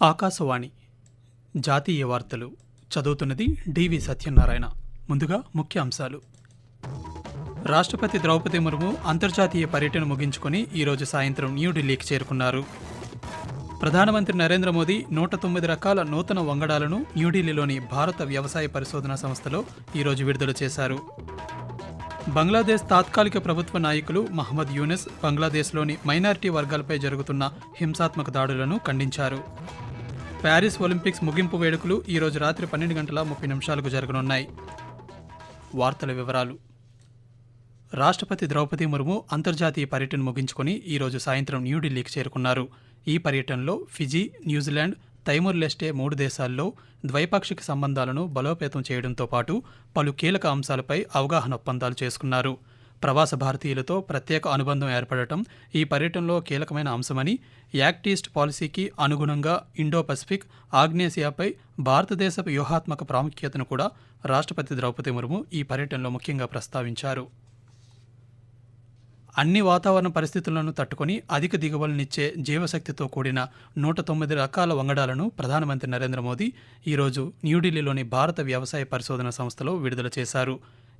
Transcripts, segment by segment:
ఆకాశవాణి జాతీయ వార్తలు చదువుతున్నది డివి సత్యనారాయణ. ముందుగా ముఖ్య అంశాలు రాష్ట్రపతి ద్రౌపది ముర్ము అంతర్జాతీయ పర్యటన ముగించుకొని ఈరోజు సాయంత్రం న్యూఢిల్లీకి చేరుకున్నారు. ప్రధానమంత్రి నరేంద్ర మోదీ నూట తొమ్మిది రకాల నూతన వంగడాలను న్యూఢిల్లీలోని భారత వ్యవసాయ పరిశోధనా సంస్థలో ఈరోజు విడుదల చేశారు. బంగ్లాదేశ్ తాత్కాలిక ప్రభుత్వ నాయకులు మహమ్మద్ యూనిస్ బంగ్లాదేశ్లోని మైనారిటీ వర్గాలపై జరుగుతున్న హింసాత్మక దాడులను ఖండించారు. ప్యారిస్ ఒలింపిక్స్ ముగింపు వేడుకలు ఈరోజు రాత్రి పన్నెండు గంటల ముప్పై నిమిషాలకు జరగనున్నాయి. వార్తల వివరాలు. రాష్ట్రపతి ద్రౌపది ముర్ము అంతర్జాతీయ పర్యటన ముగించుకొని ఈరోజు సాయంత్రం న్యూఢిల్లీకి చేరుకున్నారు. ఈ పర్యటనలో ఫిజీ న్యూజిలాండ్ తైమూర్ లెస్టే మూడు దేశాల్లో ద్వైపాక్షిక సంబంధాలను బలోపేతం చేయడంతో పాటు పలు కీలక అంశాలపై అవగాహన ఒప్పందాలు చేసుకున్నారు. ప్రవాస భారతీయులతో ప్రత్యేక అనుబంధం ఏర్పడటం ఈ పర్యటనలో కీలకమైన అంశమని యాక్ట్ ఈస్ట్ పాలసీకి అనుగుణంగా ఇండో పసిఫిక్ ఆగ్నేసియాపై భారతదేశ వ్యూహాత్మక ప్రాముఖ్యతను కూడా రాష్ట్రపతి ద్రౌపది ముర్ము ఈ పర్యటనలో ముఖ్యంగా ప్రస్తావించారు. అన్ని వాతావరణ పరిస్థితులను తట్టుకొని అధిక దిగుబడులనిచ్చే జీవశక్తితో కూడిన నూట తొమ్మిది రకాల వంగడాలను ప్రధానమంత్రి నరేంద్ర మోదీ ఈరోజు న్యూఢిల్లీలోని భారత వ్యవసాయ పరిశోధన సంస్థలో విడుదల చేశారు.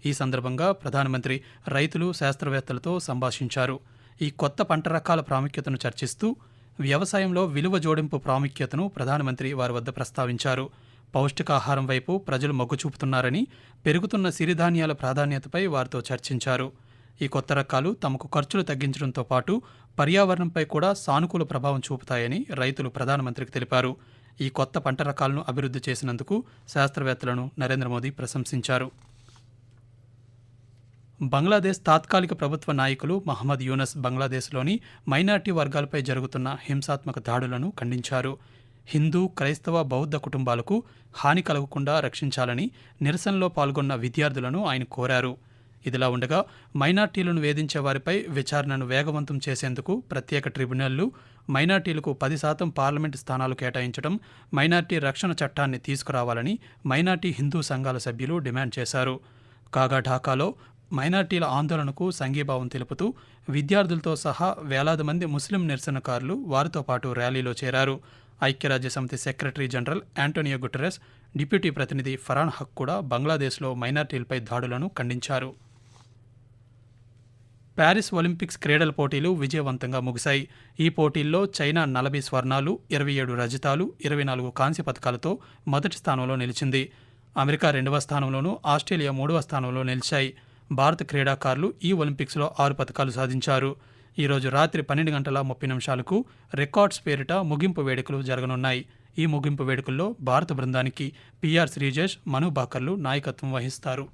ఈ సందర్భంగా ప్రధానమంత్రి రైతులు శాస్త్రవేత్తలతో సంభాషించారు. ఈ కొత్త పంట రకాల ప్రాముఖ్యతను చర్చిస్తూ వ్యవసాయంలో విలువ జోడింపు ప్రాముఖ్యతను ప్రధానమంత్రి వారి వద్ద ప్రస్తావించారు. పౌష్టికాహారం వైపు ప్రజలు మొగ్గు చూపుతున్నారని పెరుగుతున్న సిరిధాన్యాల ప్రాధాన్యతపై వారితో చర్చించారు. ఈ కొత్త రకాలు తమకు ఖర్చులు తగ్గించడంతో పాటు పర్యావరణంపై కూడా సానుకూల ప్రభావం చూపుతాయని రైతులు ప్రధానమంత్రికి తెలిపారు. ఈ కొత్త పంట రకాలను అభివృద్ధి చేసినందుకు శాస్త్రవేత్తలను నరేంద్ర మోదీ ప్రశంసించారు. బంగ్లాదేశ్ తాత్కాలిక ప్రభుత్వ నాయకులు మహమ్మద్ యూనస్ బంగ్లాదేశ్లోని మైనార్టీ వర్గాలపై జరుగుతున్న హింసాత్మక దాడులను ఖండించారు. హిందూ క్రైస్తవ బౌద్ధ కుటుంబాలకు హాని కలగకుండా రక్షించాలని నిరసనలో పాల్గొన్న విద్యార్థులను ఆయన కోరారు. ఇదిలా ఉండగా మైనార్టీలను వేధించే వారిపై విచారణను వేగవంతం చేసేందుకు ప్రత్యేక ట్రిబ్యునళ్ళు మైనార్టీలకు పది శాతం పార్లమెంటు స్థానాలు కేటాయించడం మైనార్టీ రక్షణ చట్టాన్ని తీసుకురావాలని మైనార్టీ హిందూ సంఘాల సభ్యులు డిమాండ్ చేశారు. కాగా ఢాకాలో మైనార్టీల ఆందోళనకు సంఘీభావం తెలుపుతూ విద్యార్థులతో సహా వేలాది మంది ముస్లిం నిరసనకారులు వారితో పాటు ర్యాలీలో చేరారు. ఐక్యరాజ్య సమితి secretary general Antonio Guterres deputy ప్రతినిధి ఫరాన్ హక్ కూడా బంగ్లాదేశ్లో మైనార్టీలపై దాడులను ఖండించారు. ప్యారిస్ ఒలింపిక్స్ క్రీడల పోటీలు విజయవంతంగా ముగిశాయి. ఈ పోటీల్లో చైనా నలభై స్వర్ణాలు ఇరవై ఏడు రజతాలు ఇరవై నాలుగు కాంస్య పథకాలతో మొదటి స్థానంలో నిలిచింది. అమెరికా రెండవ స్థానంలోనూ ఆస్ట్రేలియా మూడవ స్థానంలో నిలిచాయి. భారత క్రీడాకారులు ఈ ఒలింపిక్స్లో ఆరు పథకాలు సాధించారు. ఈరోజు రాత్రి పన్నెండు గంటల ముప్పై నిమిషాలకు రికార్డ్స్ పేరిట ముగింపు వేడుకలు జరగనున్నాయి. ఈ ముగింపు వేడుకల్లో భారత బృందానికి పిఆర్ శ్రీజేష్ మను బాకర్లు నాయకత్వం వహిస్తారు.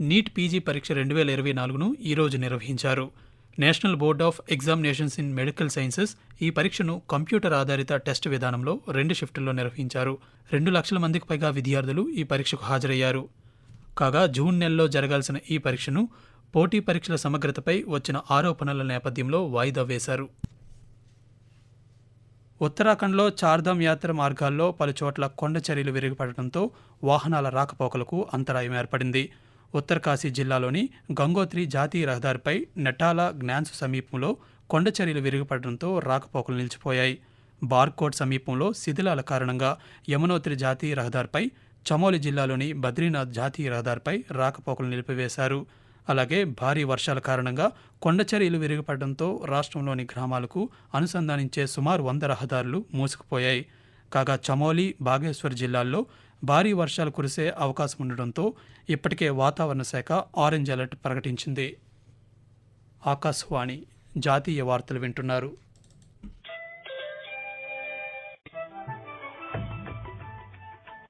నీట్ పీజీ పరీక్ష రెండు వేల ఇరవై నాలుగును ఈరోజు నిర్వహించారు. National Board of Examinations in Medical Sciences ఈ పరీక్షను కంప్యూటర్ ఆధారిత టెస్ట్ విధానంలో రెండు షిఫ్టుల్లో నిర్వహించారు. రెండు లక్షల మందికి పైగా విద్యార్థులు ఈ పరీక్షకు హాజరయ్యారు. కాగా జూన్ నెలలో జరగాల్సిన ఈ పరీక్షను పోటీ పరీక్షల సమగ్రతపై వచ్చిన ఆరోపణల నేపథ్యంలో వాయిదా వేశారు. ఉత్తరాఖండ్లో చార్ధామ్ యాత్ర మార్గాల్లో పలుచోట్ల కొండ చర్యలు విరిగిపడటంతో వాహనాల రాకపోకలకు అంతరాయం ఏర్పడింది. ఉత్తరకాశీ జిల్లాలోని గంగోత్రి జాతీయ రహదారిపై నెటాల జ్ఞాన్స్ సమీపంలో కొండ చర్యలు విరిగిపడడంతో రాకపోకలు నిలిచిపోయాయి. బార్కోట్ సమీపంలో శిథిలాల కారణంగా యమునోత్రి జాతీయ రహదారిపై చమోలి జిల్లాలోని బద్రీనాథ్ జాతీయ రహదారిపై రాకపోకలు నిలిపివేశారు. అలాగే భారీ వర్షాల కారణంగా కొండచర్యలు విరిగిపడడంతో రాష్ట్రంలోని గ్రామాలకు అనుసంధానించే సుమారు వంద రహదారులు మూసుకుపోయాయి. కాగా చమోలి బాగేశ్వర్ జిల్లాల్లో భారీ వర్షాలు కురిసే అవకాశం ఉండడంతో ఇప్పటికే వాతావరణ శాఖ ఆరెంజ్ అలర్ట్ ప్రకటించింది. ఆకాశవాణి జాతీయ వార్తలు వింటున్నారు.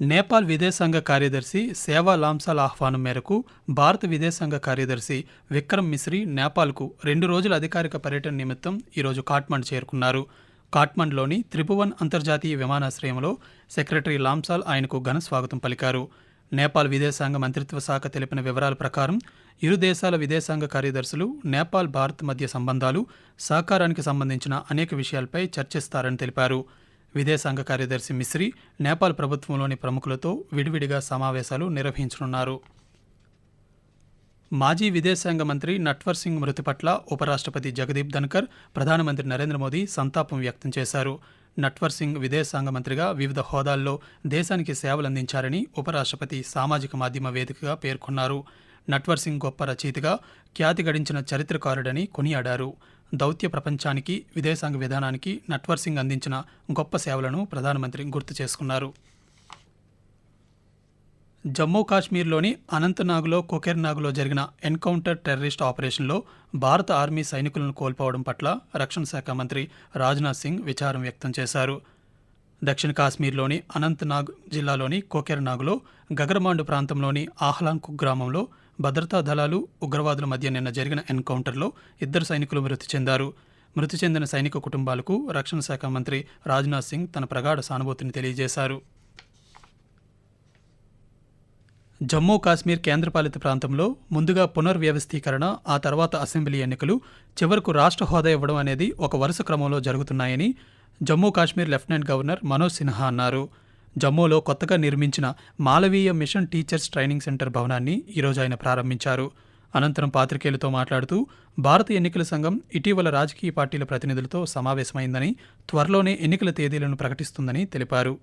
నేపాల్ విదేశాంగ కార్యదర్శి సేవా లాంసాల ఆహ్వానం మేరకు భారత విదేశాంగ కార్యదర్శి విక్రమ్ మిశ్రీ నేపాల్కు రెండు రోజుల అధికారిక పర్యటన నిమిత్తం ఈరోజు కాట్మండ్ చేరుకున్నారు. కాట్మండ్లోని త్రిభువన్ అంతర్జాతీయ విమానాశ్రయంలో సెక్రటరీ లాంసాల్ ఆయనకు ఘన స్వాగతం పలికారు. నేపాల్ విదేశాంగ మంత్రిత్వ శాఖ తెలిపిన వివరాల ప్రకారం ఇరు దేశాల విదేశాంగ కార్యదర్శులు నేపాల్ భారత్ మధ్య సంబంధాలు సహకారానికి సంబంధించిన అనేక విషయాలపై చర్చిస్తారని తెలిపారు. విదేశాంగ కార్యదర్శి మిశ్రీ నేపాల్ ప్రభుత్వంలోని ప్రముఖులతో విడివిడిగా సమావేశాలు నిర్వహించనున్నారు. మాజీ విదేశాంగ మంత్రి నట్వర్ సింగ్ మృతి పట్ల ఉపరాష్ట్రపతి జగదీప్ ధన్కర్ ప్రధానమంత్రి నరేంద్ర మోదీ సంతాపం వ్యక్తం చేశారు. నట్వర్ సింగ్ విదేశాంగ మంత్రిగా వివిధ హోదాల్లో దేశానికి సేవలందించారని ఉపరాష్ట్రపతి సామాజిక మాధ్యమ వేదికగా పేర్కొన్నారు. నట్వర్ సింగ్ గొప్ప రచయితగా ఖ్యాతి గడించిన చరిత్రకారుడని కొనియాడారు. దౌత్య ప్రపంచానికి విదేశాంగ విధానానికి నట్వర్ సింగ్ అందించిన గొప్ప సేవలను ప్రధానమంత్రి గుర్తు చేసుకున్నారు. జమ్మూ కాశ్మీర్లోని అనంతనాగ్లో కొకెర్నాగ్లో జరిగిన ఎన్కౌంటర్ టెర్రరిస్ట్ ఆపరేషన్లో భారత ఆర్మీ సైనికులను కోల్పోవడం పట్ల రక్షణ శాఖ మంత్రి రాజ్నాథ్ సింగ్ విచారం వ్యక్తం చేశారు. దక్షిణ కాశ్మీర్లోని అనంతనాగ్ జిల్లాలోని కొకెర్నాగ్లో గగర్మాండు ప్రాంతంలోని ఆహ్లాంకు కుగ్రామంలో భద్రతా దళాలు ఉగ్రవాదుల మధ్య నిన్న జరిగిన ఎన్కౌంటర్లో ఇద్దరు సైనికులు మృతి చెందారు. మృతి చెందిన సైనిక కుటుంబాలకు రక్షణ శాఖ మంత్రి రాజ్నాథ్ సింగ్ తన ప్రగాఢ సానుభూతిని తెలియజేశారు. జమ్మూ కాశ్మీర్ కేంద్రపాలిత ప్రాంతంలో ముందుగా పునర్వ్యవస్థీకరణ ఆ తర్వాత అసెంబ్లీ ఎన్నికలు చివరకు రాష్ట్ర హోదా ఇవ్వడం అనేది ఒక వరుస క్రమంలో జరుగుతున్నాయని జమ్మూ కాశ్మీర్ లెఫ్టినెంట్ గవర్నర్ మనోజ్ సిన్హా అన్నారు. జమ్మూలో కొత్తగా నిర్మించిన Malaviya Mission Teachers Training Centre భవనాన్ని ఈరోజు ఆయన ప్రారంభించారు. అనంతరం పాత్రికేయులతో మాట్లాడుతూ భారత ఎన్నికల సంఘం ఇటీవల రాజకీయ పార్టీల ప్రతినిధులతో సమావేశమైందని త్వరలోనే ఎన్నికల తేదీలను ప్రకటిస్తుందని తెలిపారు.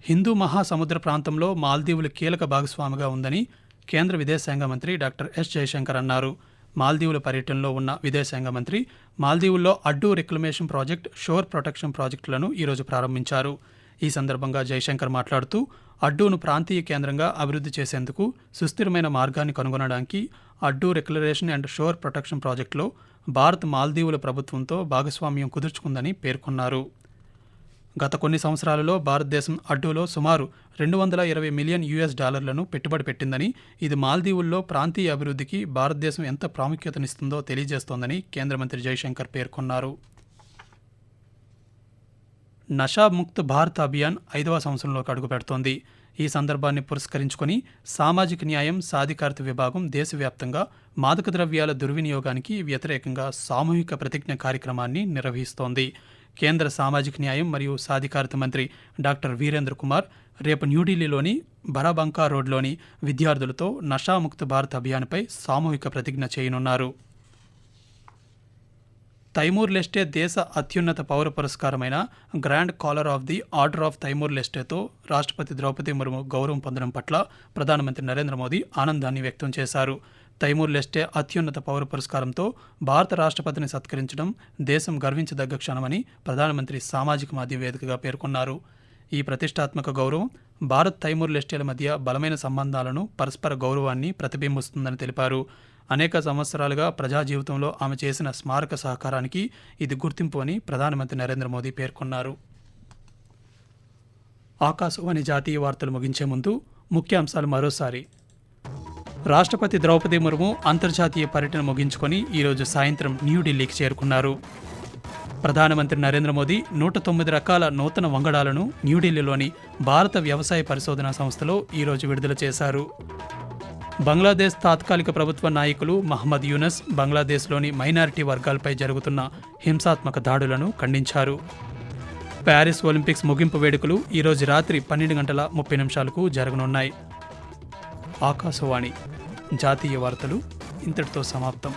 హిందూ మహాసముద్ర ప్రాంతంలో మాల్దీవులు కీలక భాగస్వామిగా ఉందని కేంద్ర విదేశాంగ మంత్రి డాక్టర్ ఎస్ జయశంకర్ అన్నారు. మాల్దీవుల పర్యటనలో ఉన్న విదేశాంగ మంత్రి మాల్దీవుల్లో అడ్డు రిక్లమేషన్ ప్రాజెక్ట్ షోర్ ప్రొటెక్షన్ ప్రాజెక్టులను ఈరోజు ప్రారంభించారు. ఈ సందర్భంగా జైశంకర్ మాట్లాడుతూ అడ్డూను ప్రాంతీయ కేంద్రంగా అభివృద్ధి చేసేందుకు సుస్థిరమైన మార్గాన్ని కనుగొనడానికి అడ్డు రెక్లరేషన్ అండ్ షోర్ ప్రొటెక్షన్ ప్రాజెక్టులో భారత్ మాల్దీవుల ప్రభుత్వంతో భాగస్వామ్యం కుదుర్చుకుందని పేర్కొన్నారు. గత కొన్ని సంవత్సరాలలో భారతదేశం అడ్డులో సుమారు రెండు వందల ఇరవై మిలియన్ యుఎస్ డాలర్లను పెట్టుబడి పెట్టిందని ఇది మాల్దీవుల్లో ప్రాంతీయ అభివృద్ధికి భారతదేశం ఎంత ప్రాముఖ్యతనిస్తుందో తెలియజేస్తోందని కేంద్ర మంత్రి జయశంకర్ పేర్కొన్నారు. నషాముక్త్ భారత్ అభియాన్ ఐదవ సంవత్సరంలోకి అడుగుపెడుతోంది ఈ సందర్భాన్ని పురస్కరించుకొని సామాజిక న్యాయం సాధికారత విభాగం దేశవ్యాప్తంగా మాదక ద్రవ్యాల దుర్వినియోగానికి వ్యతిరేకంగా సామూహిక ప్రతిజ్ఞ కార్యక్రమాన్ని నిర్వహిస్తోంది. కేంద్ర సామాజిక న్యాయం మరియు సాధికారత మంత్రి డాక్టర్ వీరేంద్ర కుమార్ రేపు న్యూఢిల్లీలోని బరాబంకా రోడ్లోని విద్యార్థులతో నషాముక్త భారత్ అభియాన్పై సామూహిక ప్రతిజ్ఞ చేయనున్నారు. తైమూర్ లెస్టే దేశ అత్యున్నత పౌర పురస్కారమైన Grand Collar of the Order of Timor లెస్టేతో రాష్ట్రపతి ద్రౌపది ముర్ము గౌరవం పొందడం పట్ల ప్రధానమంత్రి నరేంద్ర మోదీ ఆనందాన్ని వ్యక్తం చేశారు. తైమూర్ లెస్టే అత్యున్నత పౌర పురస్కారంతో భారత రాష్ట్రపతిని సత్కరించడం దేశం గర్వించదగ్గ క్షణమని ప్రధానమంత్రి సామాజిక మాధ్యమ వేదికగా పేర్కొన్నారు. ఈ ప్రతిష్టాత్మక గౌరవం భారత్ తైమూర్ లెస్టేల మధ్య బలమైన సంబంధాలను పరస్పర గౌరవాన్ని ప్రతిబింబిస్తుందని తెలిపారు. అనేక సంవత్సరాలుగా ప్రజా జీవితంలో ఆమె చేసిన స్మారక సహకారానికి ఇది గుర్తింపు అని ప్రధానమంత్రి నరేంద్ర మోదీ పేర్కొన్నారు. ఆకాశవాణి జాతీయ వార్తలు ముగించే ముందు ముఖ్యాంశాలు మరోసారి. రాష్ట్రపతి ద్రౌపది ముర్ము అంతర్జాతీయ పర్యటన ముగించుకొని ఈరోజు సాయంత్రం న్యూఢిల్లీకి చేరుకున్నారు. ప్రధానమంత్రి నరేంద్ర మోదీ నూట తొమ్మిది రకాల నూతన వంగడాలను న్యూఢిల్లీలోని భారత వ్యవసాయ పరిశోధనా సంస్థలో ఈరోజు విడుదల చేశారు. బంగ్లాదేశ్ తాత్కాలిక ప్రభుత్వ నాయకులు మహమ్మద్ యూనస్ బంగ్లాదేశ్లోని మైనారిటీ వర్గాలపై జరుగుతున్న హింసాత్మక దాడులను ఖండించారు. ప్యారిస్ ఒలింపిక్స్ ముగింపు వేడుకలు ఈరోజు రాత్రి పన్నెండు గంటల ముప్పై నిమిషాలకు జరగనున్నాయి. ఆకాశవాణి జాతీయ వార్తలు ఇంతటితో సమాప్తం.